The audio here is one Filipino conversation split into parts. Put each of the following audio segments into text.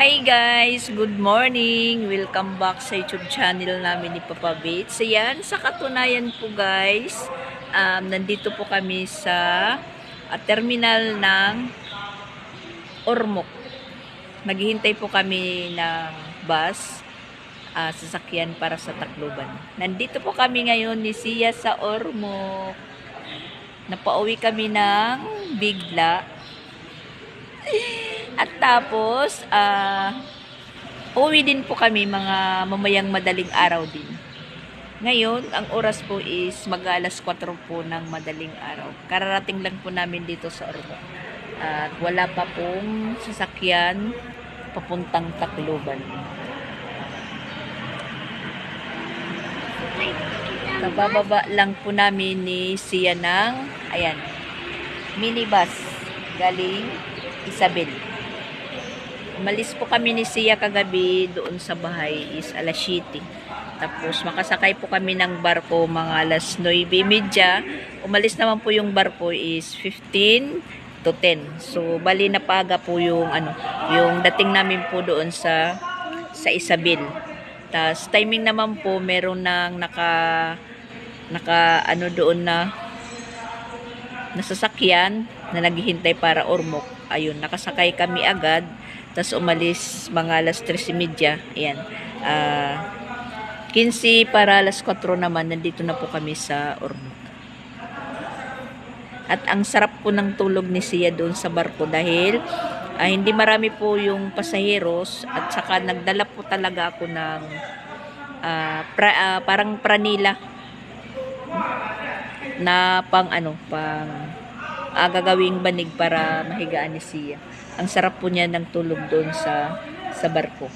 Hi guys! Good morning! Welcome back sa YouTube channel namin ni Papa Bates. Ayan, sa katunayan po guys, um, nandito po kami sa ah, terminal ng Ormoc. Naghihintay po kami ng bus, ah, sasakyan para sa Tacloban. Nandito po kami ngayon ni Sia sa Ormoc. Napauwi kami ng bigla. At tapos, ah, uwi din po kami mga mamayang madaling araw din. Ngayon, ang oras po is mag-alas 4 po ng madaling araw. Kararating lang po namin dito sa Ormoc. At wala pa pong sasakyan papuntang Tacloban. Kabababa lang po namin ni Sia ng, ayan, minibus galing Isabel. Umalis po kami ni Sia kagabi doon sa bahay is alas 7. Tapos makasakay po kami ng barko mga alas 9.30. Umalis naman po yung barko is 15 to 10. So bali na paga po yung ano, yung dating namin po doon sa sa Isabel. Tapos timing naman po meron nang naka naka ano doon na nasasakyan na naghihintay para Ormoc. Ayun, nakasakay kami agad. Tapos umalis mga alas 3.30. Ayan. Ah, 15 para alas 4 naman, nandito na po kami sa Ormoc. At ang sarap po ng tulog ni Sia doon sa barko dahil ah, hindi marami po yung pasaheros at saka nagdala po talaga ako ng ah, pra- ah, parang pranila na pang ano, pang ah, gagawing banig para mahigaan ni Sia. Ang sarap po niya ng tulog doon sa sa barko.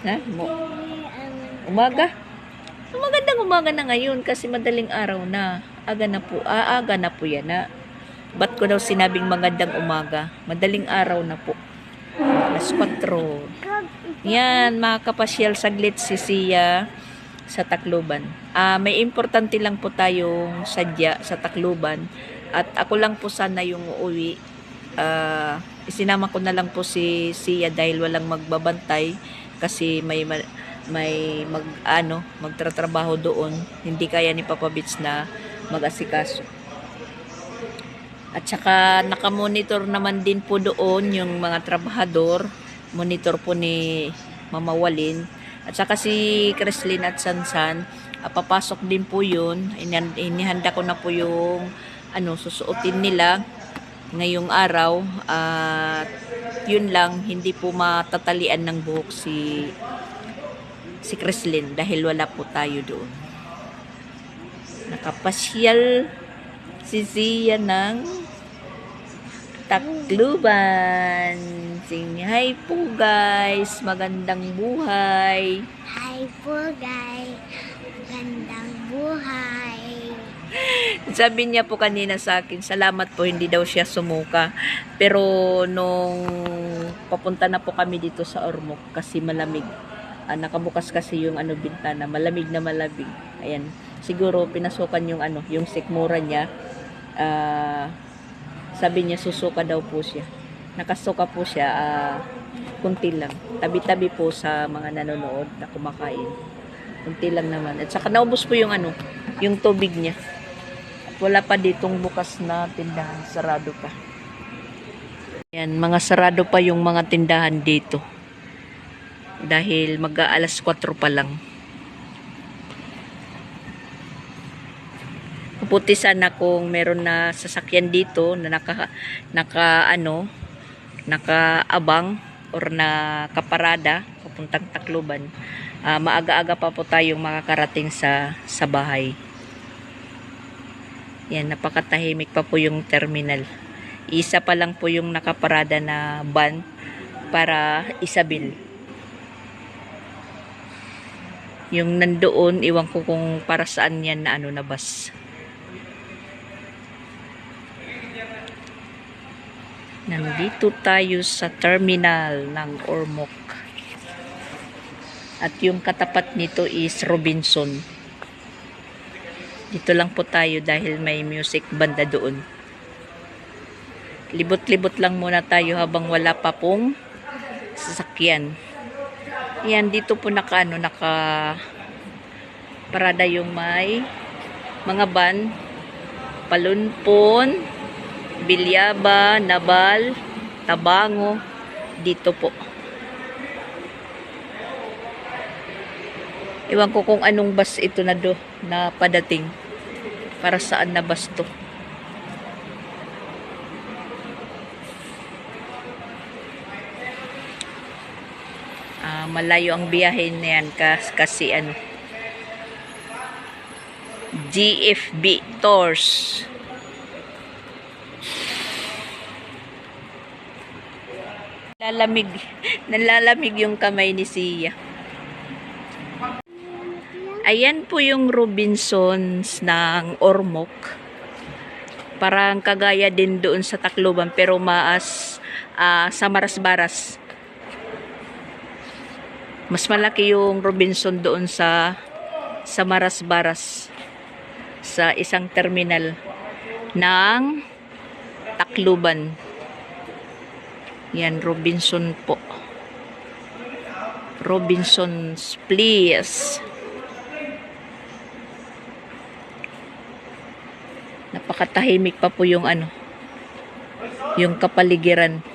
Ha? Mo- umaga? Magandang umaga na ngayon kasi madaling araw na. Aga na po. Ah, aga na po yan na. Ba't ko daw sinabing magandang umaga? Madaling araw na po. Alas 4. Yan, mga kapasyal saglit si Sia sa Tacloban. Ah, may importante lang po tayong sadya sa Tacloban at ako lang po sana yung uuwi. Ah, isinama ko na lang po si Sia dahil walang magbabantay kasi may ma- may mag ano, magtratrabaho doon. Hindi kaya ni Papa Bits na mag-asikaso. At saka nakamonitor naman din po doon yung mga trabahador. Monitor po ni Mama Walin. At saka si Kreslin at Sansan, ah, papasok din po yun. Inihanda ko na po yung ano, susuotin nila ngayong araw. At yun lang, hindi po matatalian ng buhok si si Kreslin dahil wala po tayo doon. Nakapasyal si Zia ng Tacloban. Sing hi po guys. Magandang buhay. Hi po guys. Gandang buhay. Sabi niya po kanina sa akin, salamat po hindi daw siya sumuka. Pero nung papunta na po kami dito sa Ormoc kasi malamig. Ah, nakabukas kasi yung ano bintana, malamig na malamig. Ayan. Siguro pinasukan yung ano, yung sikmura niya. Ah, sabi niya susuka daw po siya. Nakasuka po siya ah, kunti lang. Tabi-tabi po sa mga nanonood na kumakain. Kunti lang naman. At saka naubos po yung ano, yung tubig niya. Wala pa ditong bukas na tindahan. Sarado pa. Yan, mga sarado pa yung mga tindahan dito. Dahil mag-aalas 4 pa lang. Puputi sana kung meron na sasakyan dito na naka, naka ano, nakaabang or nakaparada papuntang Tacloban. Ah, maaga-aga pa po tayong makakarating sa sa bahay. Yan, napakatahimik pa po yung terminal. Isa pa lang po yung nakaparada na van para Isabel. Yung nandoon, iwan ko kung para saan yan na ano na bus. Nandito tayo sa terminal ng Ormoc. At yung katapat nito is Robinson. Dito lang po tayo dahil may music banda doon. Libot-libot lang muna tayo habang wala pa pong sasakyan. Yan, dito po naka, ano, naka parada yung may mga van, Palunpon, Bilyaba, Nabal, Tabango, dito po. Iwan ko kung anong bus ito na do na padating. Para saan na bus to. Ah, malayo ang biyahe na yan kas, kasi ano GFB Tours. Lalamig, nalalamig yung kamay ni Sia. Ayan po yung Robinsons ng Ormoc. Parang kagaya din doon sa Tacloban pero maas ah, sa Marasbaras. Mas malaki yung Robinson doon sa sa Marasbaras sa isang terminal ng Tacloban. Yan, Robinson po. Robinsons, please. Napakatahimik pa po yung ano, yung kapaligiran.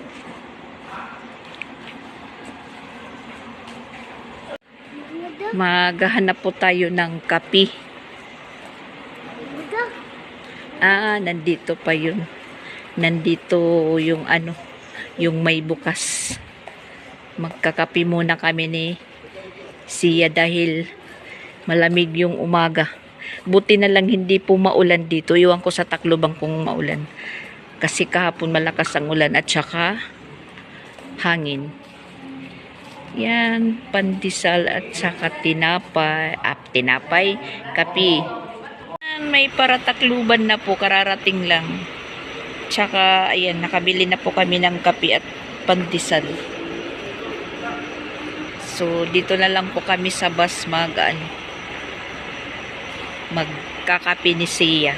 Maghahanap po tayo ng kapi. Ah, nandito pa yun. Nandito yung ano, yung may bukas. Magkakapi muna kami ni Sia dahil malamig yung umaga. Buti na lang hindi po maulan dito. Iwan ko sa Tacloban kung maulan. Kasi kahapon malakas ang ulan at saka hangin. Yan, pandesal at saka tinapay, ah, tinapay, kapi. Yan, May paratakluban na po, kararating lang. Tsaka, ayan, nakabili na po kami ng kapi at pandesal. So, dito na lang po kami sa bus mag, ano, magkakapi ni Sia.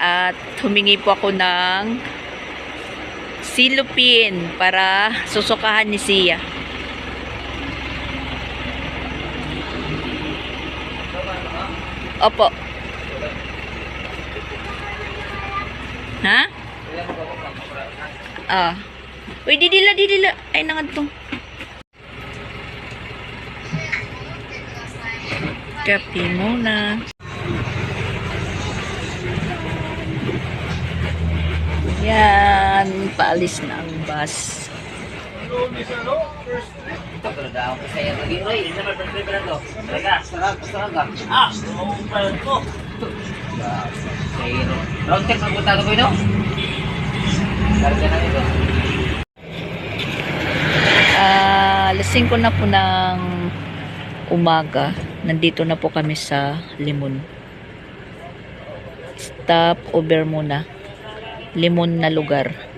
At humingi po ako ng silupin para susukahan ni Sia. Opo. Ha? Ah. Uy, didila, didila. Ay, nangadtong. Kapi muna. Yan, paalis na ang bus. Ito. Ah, lasing ko na po ng umaga. Nandito na po kami sa Limon. Stop over muna. Limon na lugar.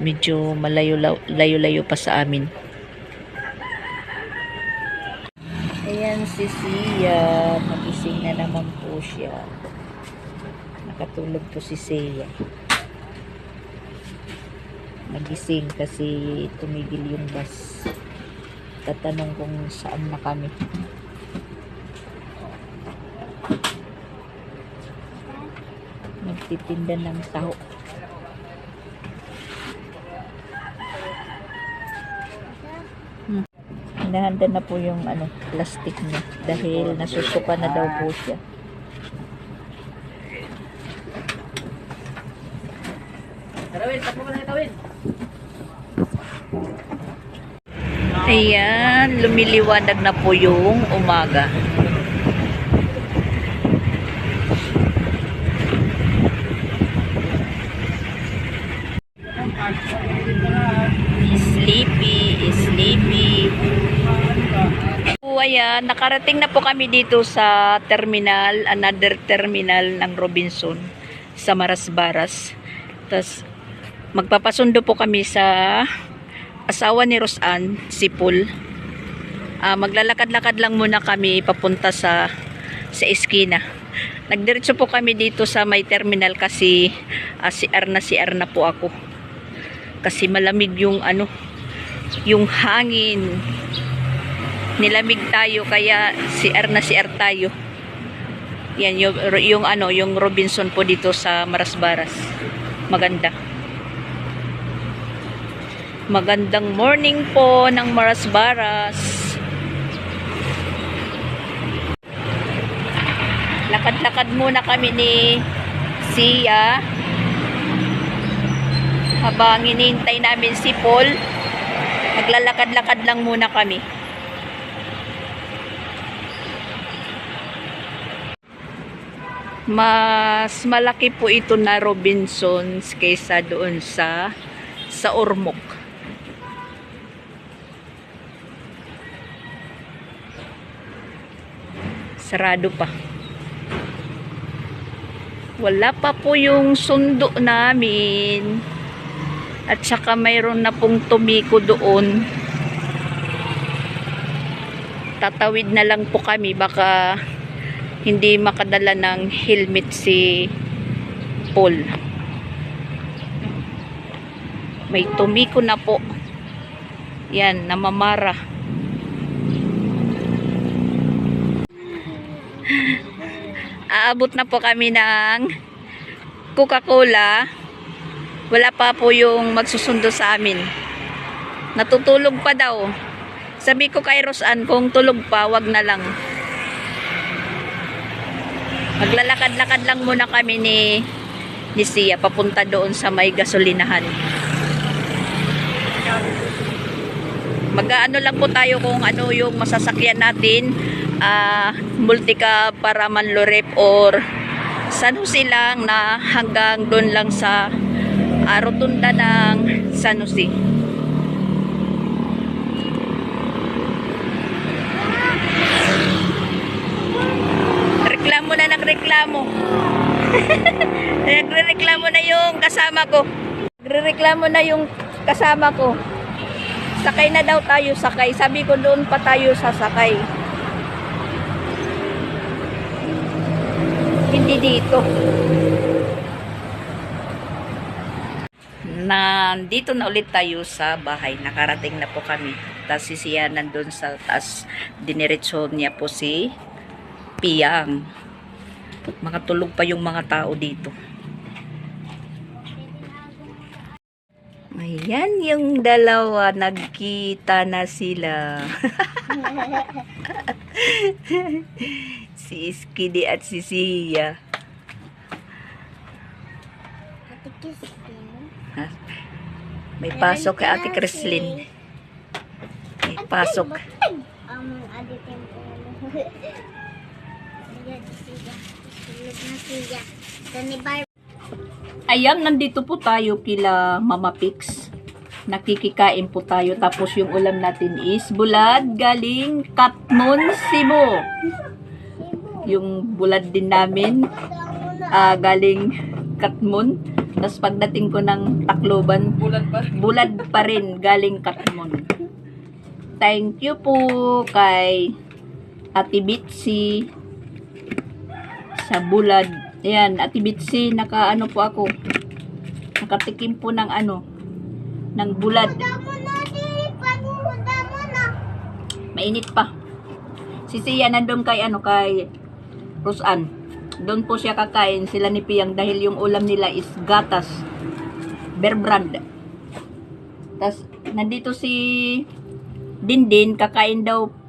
Medyo malayo-layo pa sa amin. Ayan si Sia. Magising na naman po siya. Nakatulog po si Sia. Nagising kasi tumigil yung bus. Tatanong kung saan na kami. Nagtitinda ng taho. Hinahanda na po yung ano, plastic niya dahil nasusuka na daw po siya. Tarawin, tapo ka na tawin. Ayan, lumiliwanag na po yung umaga. Ayan, nakarating na po kami dito sa terminal, another terminal ng Robinson sa Marasbaras. Tapos, magpapasundo po kami sa asawa ni Rosan, si Paul. Ah, maglalakad-lakad lang muna kami papunta sa sa eskina. Nagdiretso po kami dito sa may terminal kasi ah, CR na CR na po ako. Kasi malamig yung ano, yung hangin. Nilamig tayo kaya CR na CR tayo. Yan yung, yung ano, yung Robinson po dito sa Marasbaras. Maganda. Magandang morning po ng Marasbaras. Lakad-lakad muna kami ni Sia. Habang inintay namin si Paul, naglalakad-lakad lang muna kami. Mas malaki po ito na Robinsons kaysa doon sa sa Ormoc. Sarado pa. Wala pa po yung sundo namin. At saka mayroon na pong tumiko doon. Tatawid na lang po kami. Baka hindi makadala ng helmet si Paul. May tumiko na po. Yan, namamara. Aabot na po kami ng Coca-Cola. Wala pa po yung magsusundo sa amin. Natutulog pa daw. Sabi ko kay Rosan, kung tulog pa, wag na lang. Maglalakad-lakad lang muna kami ni ni Sia papunta doon sa may gasolinahan. Mag-ano lang po tayo kung ano yung masasakyan natin. ah multika para Manlorep or San Jose lang na hanggang doon lang sa ah, rotunda ng San Jose. Reklamo na ng reklamo. Nagre-reklamo na yung kasama ko. Nagre-reklamo na yung kasama ko. Sakay na daw tayo, sakay. Sabi ko doon pa tayo sasakay. Hindi dito. Nandito na ulit tayo sa bahay. Nakarating na po kami. Tapos si Sia nandun sa taas. Diniretso niya po si Piyang. Makatulog pa yung mga tao dito. Ayan yung dalawa. Nagkita na sila. si Skiddy at si Sia. May pasok kay Ate Creslin. May pasok. Ang aditin ko. Tulog na siya. Ito ni Barbie. Ayan, nandito po tayo kila Mama Pix. Nakikikain po tayo. Tapos yung ulam natin is bulad galing Katmon, Cebu. Yung bulad din namin ah, galing Katmon. Tapos pagdating ko ng Tacloban, bulad pa rin galing Katmon. Thank you po kay Ate Bitsy sa bulad. Ayan, Ate Bitsy, naka ano po ako. Nakatikim po ng ano, ng bulad. Mainit pa. Si Sia nandun kay ano, kay Rosan. Doon po siya kakain, sila ni Piyang, dahil yung ulam nila is gatas. Bear brand. Tapos, nandito si Dindin, kakain daw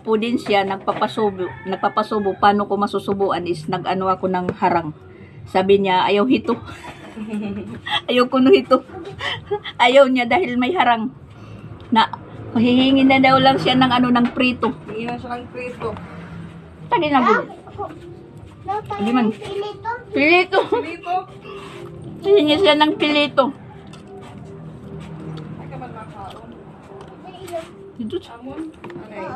po din siya, nagpapasubo, nagpapasubo, paano ko masusubuan is nag-ano ako ng harang. Sabi niya, ayaw hito. ayaw ko no hito. ayaw niya dahil may harang. Na, hihingi na daw lang siya ng ano, ng prito. Hindi na siya kang prito. Tagi na tayo Hindi man. ng pilito. Pilito. Hihingi siya ng pilito. Dito. Eh.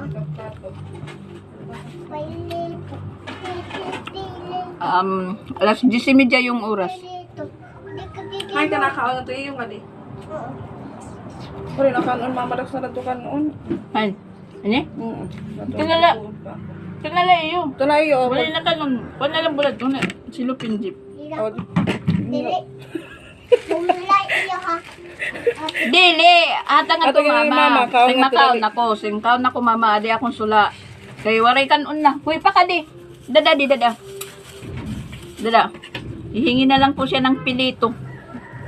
Pilito. Um, alas 10.30 yung oras. Ay ka nakaon na to yung gali. Oo. Pero nakaon mamadak sa natukan noon. Ay, ano? Mm. Kilala. Kanala iyo. Ito na iyo. Wala na ka nung, wala lang bulat ko na. Silupin jeep. Oh, Dili. Dili, ata nga Ato mama. mama, Sing makaon ako, sing kaon ako mama, adi akong sula. Kay waray kan una. Huy pa ka di. Dada di dada. Dada. Ihingi na lang po siya ng pilito.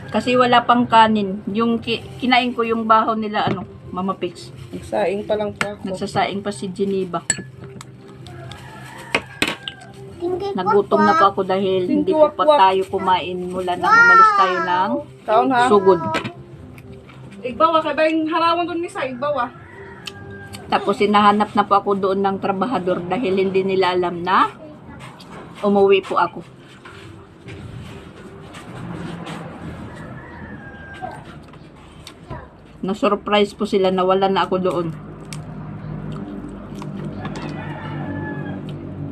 Kasi wala pang kanin. Yung ki- kinain ko yung bahaw nila ano, Mama Pix. nagsaing pa lang po ako. Nagsasaing pa si Geneva. Nagutom na po ako dahil hindi po pa tayo kumain mula nang umalis tayo ng sugod. Igbawa kay ba yung harawan doon ni sa igbawa. Tapos hinahanap na po ako doon ng trabahador dahil hindi nila alam na umuwi po ako. Na-surprise po sila na wala na ako doon.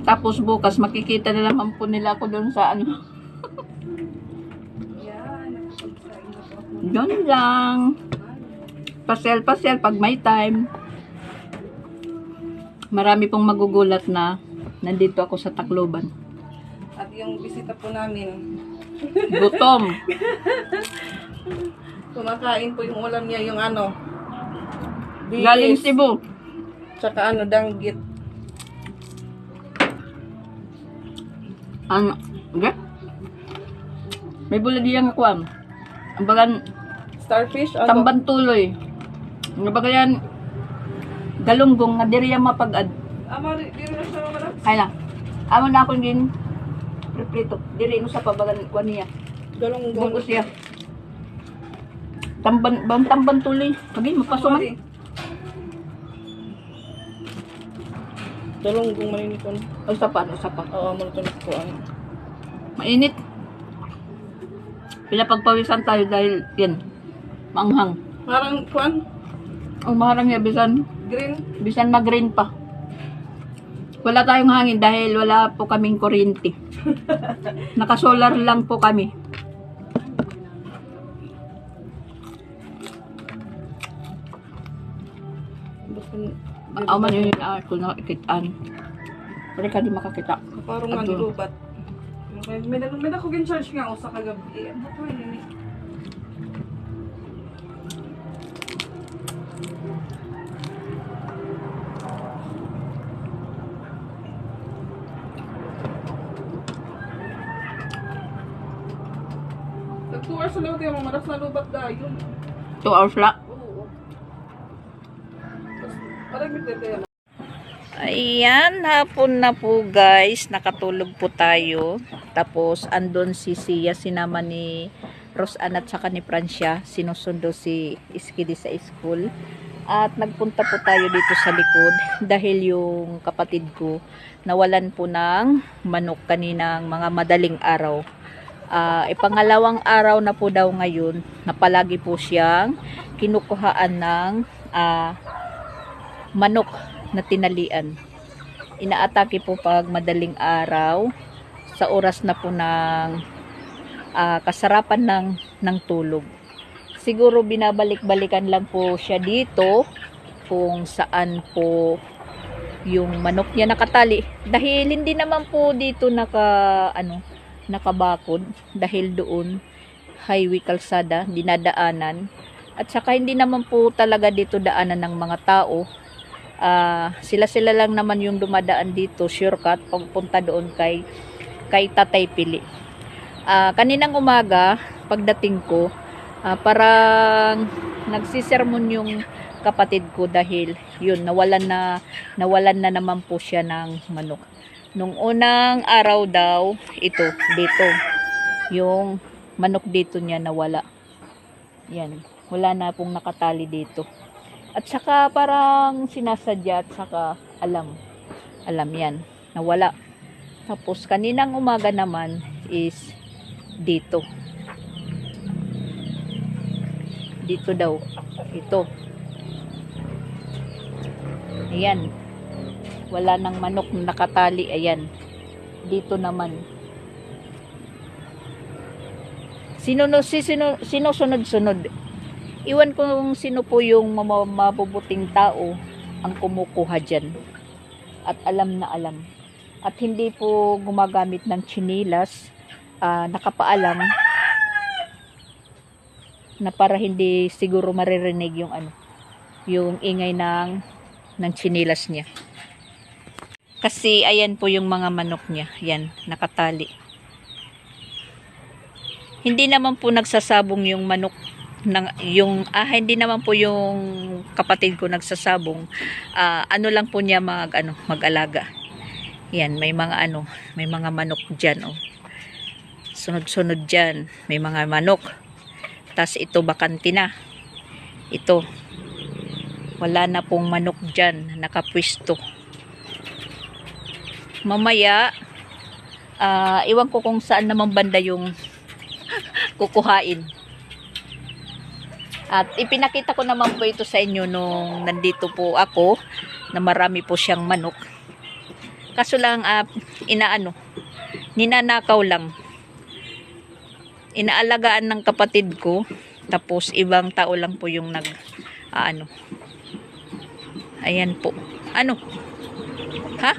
Tapos bukas makikita na naman po nila ako doon sa ano. Doon lang. Pasyal-pasyal pag may time. Marami pong magugulat na nandito ako sa Tacloban. At yung bisita po namin, Gutom. kumakain po yung ulam niya, yung ano, Galing bilis, Cebu. tsaka ano, danggit. Ano? Okay? May buladiyan ako am. Ang bagan, Starfish, ano? tamban tuloy. Ang baga yan, galunggong nga diri yan mapagad. Ama, di di rin na siya mamala. Ay lang. Amo na akong din preprito. Diri no sa pabagan ko niya. Galong Bukos siya. Tamban, bang tamban tuloy. Pagi, mapasuman. Dalong kung maninikon. O sa pa, o sa pa. Oo, ito ko. Mainit. Pinapagpawisan tayo dahil yan. Manghang. Parang, kuan, ang maharang niya, bisan, Green. bisan mag-green pa. Wala tayong hangin dahil wala po kaming kuryente. Nakasolar lang po kami. Ako man yun ah, yung ako nakikitaan. Pero ka di makakita. Parang At, nga lubat. May, may, may, may, may, may, may, may, may, may, may, may, 2 hours na kayo, mamaras na lubat dayon. 2 hours la? Oo. Parang mitete na. Ayan, hapon na po guys. Nakatulog po tayo. Tapos, andon si Sia, sinama ni Rosanna at saka ni Francia. Sinusundo si Iskidi sa school. At nagpunta po tayo dito sa likod dahil yung kapatid ko nawalan po ng manok kaninang mga madaling araw. Ah, ipangalawang araw na po daw ngayon na palagi po siyang kinukuhaan ng ah, manok na tinalian. Inaatake po pag madaling araw sa oras na po ng ah, kasarapan ng, ng tulog. Siguro binabalik-balikan lang po siya dito kung saan po yung manok niya nakatali. Dahil hindi naman po dito naka ano nakabakod dahil doon highway kalsada dinadaanan at saka hindi naman po talaga dito daanan ng mga tao Ah, sila-sila lang naman yung dumadaan dito, shortcut, pagpunta doon kay, kay Tatay Pili. Ah, kaninang umaga, pagdating ko, ah, parang nagsisermon yung kapatid ko dahil yun, nawalan na, nawalan na naman po siya ng manok. Nung unang araw daw, ito, dito, yung manok dito niya nawala. Yan, wala na pong nakatali dito. At saka parang sinasadya at saka alam. Alam yan. Nawala. Tapos kaninang umaga naman is dito. Dito daw. Ito. Ayan. Wala nang manok na nakatali. Ayan. Dito naman. Sino, si, sino, sino sunod-sunod? Iwan ko kung sino po yung mabubuting tao ang kumukuha dyan. at alam na alam. At hindi po gumagamit ng chinilas, ah, nakapaalam na para hindi siguro maririnig yung ano, yung ingay ng ng chinilas niya. Kasi ayan po yung mga manok niya, yan, nakatali. Hindi naman po nagsasabong yung manok ng yung ah hindi naman po yung kapatid ko nagsasabong. Ah, ano lang po niya mag ano, mag-alaga. Yan, may mga ano, may mga manok diyan oh. Sunod-sunod diyan, may mga manok. Tas ito bakante na. Ito. Wala na pong manok diyan, nakapwesto. Mamaya ah iwan ko kung saan naman banda yung kukuhain. At ipinakita ko naman po ito sa inyo nung nandito po ako na marami po siyang manok. Kaso lang ah, inaano, ninanakaw lang. Inaalagaan ng kapatid ko tapos ibang tao lang po yung nag ah, ano. Ayan po. Ano? Ha?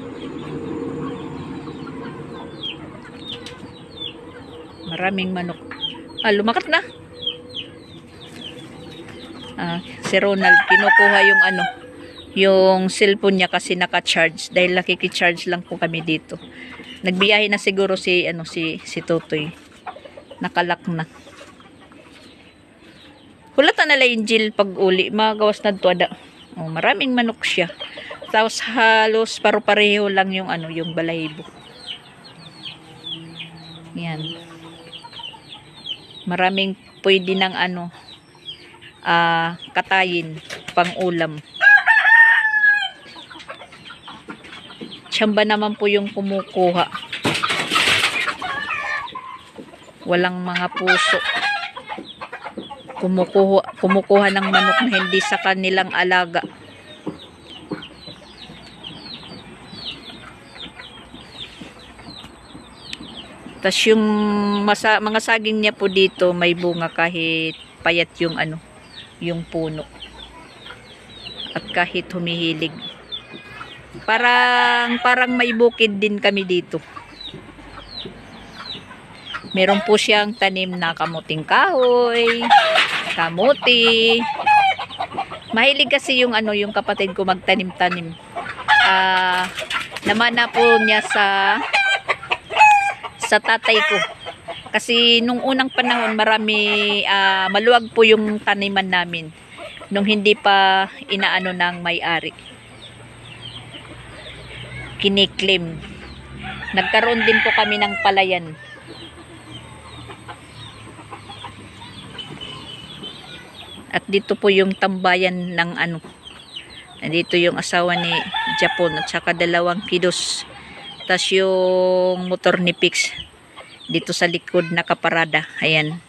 Maraming manok. Ah, lumakat na. Ah, si Ronald, kinukuha yung ano, yung cellphone niya kasi naka-charge dahil nakiki-charge lang po kami dito. Nagbiyahe na siguro si ano si si Totoy. Nakalak na. Hulata na lang Jill pag uli, magawas na to ada. Oh, maraming manok siya. Tapos halos paro-pareho lang yung ano, yung balahibo. Yan. Maraming pwede ng ano, ah katayin pang ulam. Tsamba naman po yung kumukuha. Walang mga puso. Kumukuha, kumukuha ng manok na hindi sa kanilang alaga. Tapos yung masa, mga saging niya po dito may bunga kahit payat yung ano, yung puno. At kahit humihilig. Parang parang may bukid din kami dito. Meron po siyang tanim na kamuting kahoy, kamuti. Mahilig kasi yung ano, yung kapatid ko magtanim-tanim. Ah, naman na po niya sa sa tatay ko. Kasi nung unang panahon, marami, ah, maluwag po yung taniman namin. Nung hindi pa inaano ng may-ari. Kiniklim. Nagkaroon din po kami ng palayan. At dito po yung tambayan ng ano. Dito yung asawa ni Japon at saka dalawang kidos. Tapos yung motor ni Pix dito sa likod nakaparada. Ayan.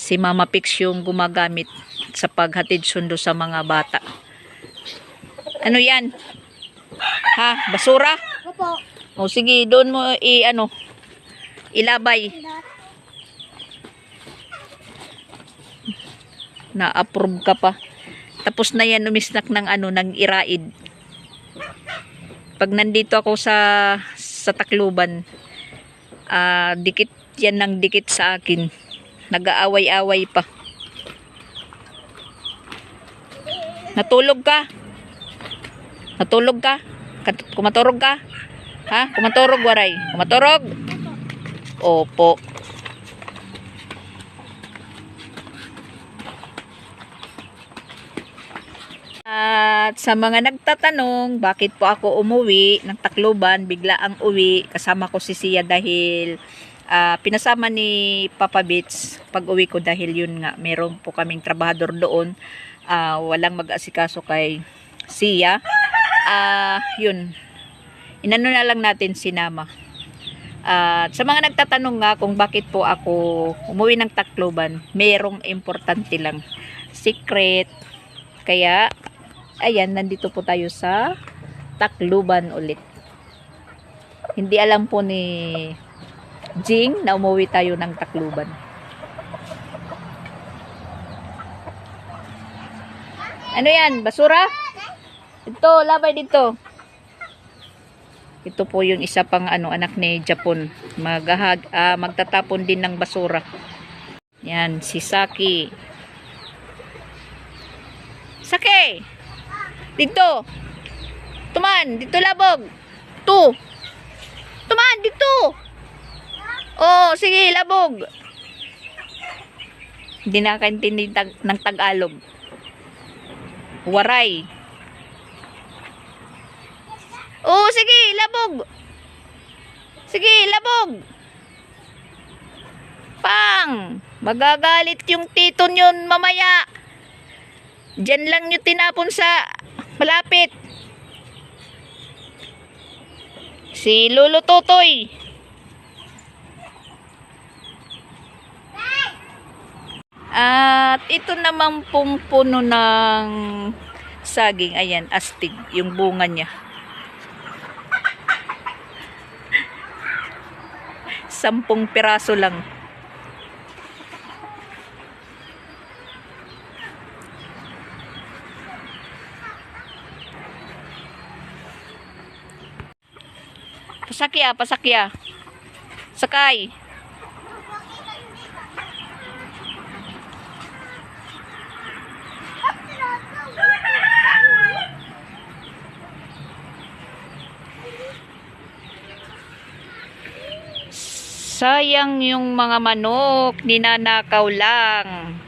Si Mama Pix yung gumagamit sa paghatid sundo sa mga bata. Ano yan? Ha? Basura? Opo. O sige, doon mo i ano ilabay. Na-approve ka pa. Tapos na yan umisnak ng ano ng iraid. Pag nandito ako sa sa Tacloban, ah dikit yan ng dikit sa akin. Nag-aaway-away pa. Natulog ka? Natulog ka? Kumaturog ka? Ha? Kumaturog, waray? Kumaturog? Opo. At sa mga nagtatanong, bakit po ako umuwi ng Tacloban, bigla ang uwi, kasama ko si Sia dahil ah, pinasama ni Papa Bits pag uwi ko dahil yun nga, meron po kaming trabahador doon, ah, walang mag-asikaso kay Sia. Ah, yun, inano na lang natin sinama. At sa mga nagtatanong nga kung bakit po ako umuwi ng Tacloban, merong importante lang. Secret. Kaya, ayan, nandito po tayo sa Tacloban ulit. Hindi alam po ni Jing na umuwi tayo ng Tacloban. Ano yan? Basura? Ito, labay dito. Ito po yung isa pang ano anak ni Japon. Maghahag, ah, magtatapon din ng basura. Yan, si Saki. Saki! Dito! Tuman! Dito labog! Tu! Tuman! Dito! Oh, sige, labog! Hindi nakakaintindi tag ng Tagalog. Waray. Oh, sige, labog! Sige, labog! Pang! Magagalit yung tito yun mamaya. Diyan lang nyo tinapon sa malapit. Si Lolo Totoy. At ito naman pong puno ng saging. Ayan, astig. Yung bunga niya. Sampung piraso lang. Pasakya, pasakya. Sakay. Sayang yung mga manok, ninanakaw lang.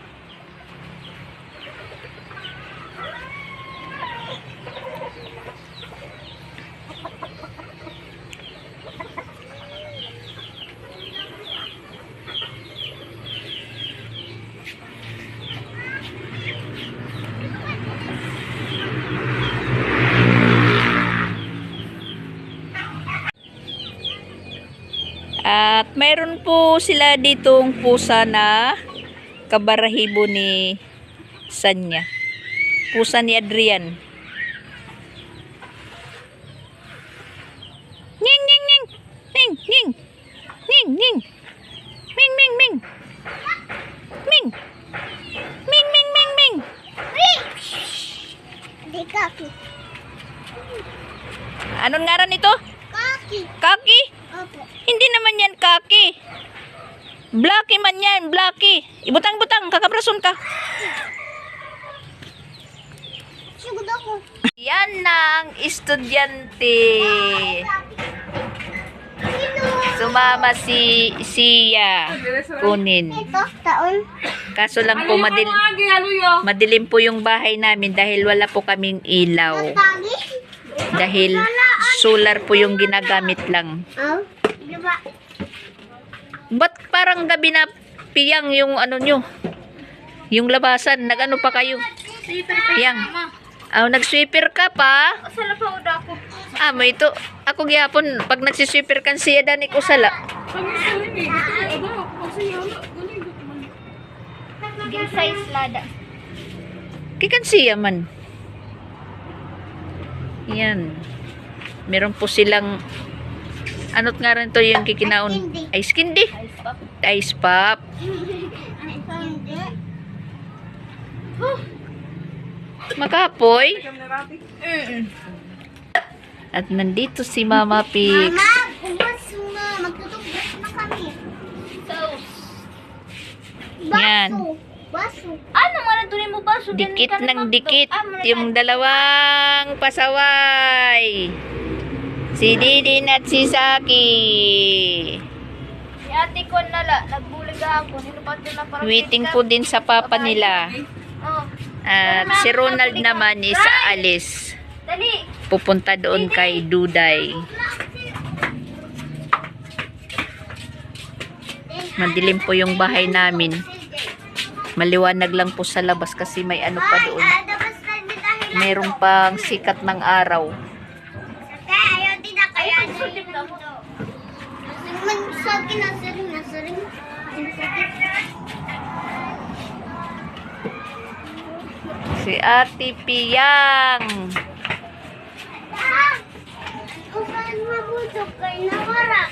At mayroon po sila ditong pusa na kabarahibo ni Sanya. Pusa ni Adrian. Estudyante. Sino? Sumama si Siya kunin. Kaso lang po madil aluyo. madilim po yung bahay namin dahil wala po kaming ilaw. Dahil solar po yung ginagamit lang. Ba't parang gabi na piyang yung ano nyo? Yung labasan, nag-ano pa kayo? Piyang. Ah, nag-sweeper ka pa? Sala pa uda ako. Ah, mo ito. Ako gyapon pag nagsisweeper kan siya danik usala. Pag salim eh. Ano, pag siyalo, ganun gusto man. Din size lada. Kikan siya man. Yan. Meron po silang ano't nga rin to yung kikinaon? Ice candy. Ice pop. Hindi. Makapoy. Ikaw na rati. At nandito si Mama Pix. Mama, ubas mo. Magtutubos na kami. Yan. Baso. Ano man tuloy mo baso? Dikit ng dikit yung dalawang pasaway. Si Didin at si Saki. Si ate ko nala, nagbulig ako. Nilupat na parang Waiting po din sa papa nila. Oh, At si Ronald naman is alis. Pupunta doon kay Duday. Madilim po yung bahay namin. Maliwanag lang po sa labas kasi may ano pa doon. Merong pang sikat ng araw. Ayaw din mo. Man sa akin na saring na saring. Si Ate Piyang. Ah! Upan mabutok kay nawara.